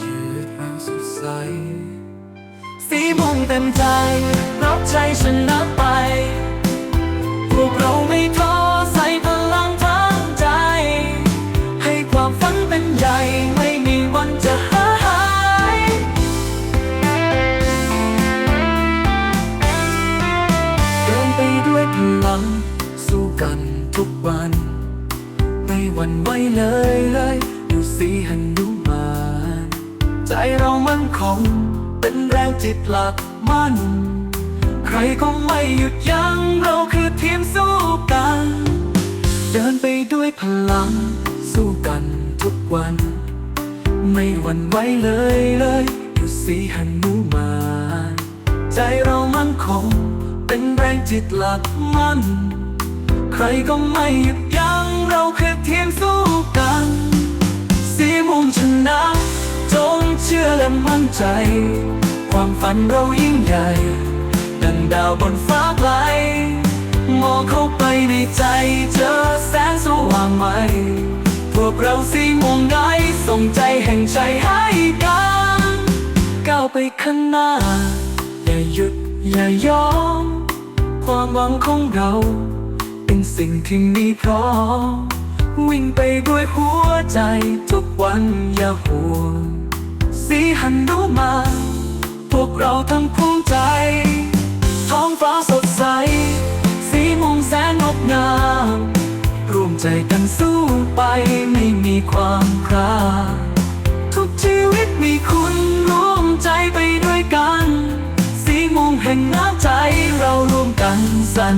ยืดให้สดใสสีม่วงเต็มใจ รับใจชนะไป พวกเราไม่ท้อใส่พลังทั้งใจ ให้ความฝันเป็นใหญ่ไม่มีวันจะหาย เดินไปด้วยพลัง สู้กันทุกวัน ไม่หวั่นไหวเลยเลย ใจเรามั่นคง เป็นแรงจิตหลักมั่น ใครก็ไม่หยุดยัง้งเราคือทีมสู้กัน เดินไปด้วยพลัง สู้กันทุกวัน ไม่หวั่นไหวเลยเลยดูสีหันนูมา ใจเรามั่นคง เป็นแรงจิตหลักมั่น ใครก็ไม่หยุดยัง้งเราคือทีมสู้กัน สีม่วงชนะจง ชื่อและมั่นใจ ความฝันเรายิ่งใหญ่ ดังดาวบนฟ้าไกล มองเข้าไปในใจเจอแสงสว่างใหม่ พวกเราสีม่วงไงส่งใจแห่งใจให้กันก้าวไปข้างหน้า อย่าหยุดอย่ายอม ความหวังของเรา เป็นสิ่งที่มีพร้อมวิ่งไปด้วยหัวใจทุกวันอย่าห่วง สีหันดูมา พวกเราทั้งภูมิใจ ท้องฟ้าสดใส สีม่งแสนงดงามร่วมใจกันสู้ไปไม่มีความคราทุกชีวิตมีคุณร่วมใจไปด้วยกัน สีม่งแห่งน้ำใจเราร่วมกันสรร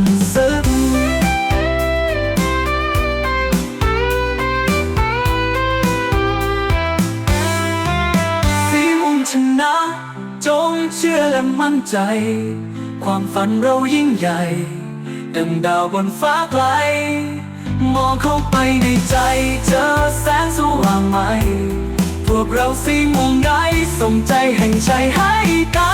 นะ จงเชื่อและมั่นใจ ความฝันเรายิ่งใหญ่ ดังดาวบนฟ้าไกล มองเข้าไปในใจ เจอแสงสว่างใหม่ พวกเราสีมุงไงส่งใจแห่งใจให้กัน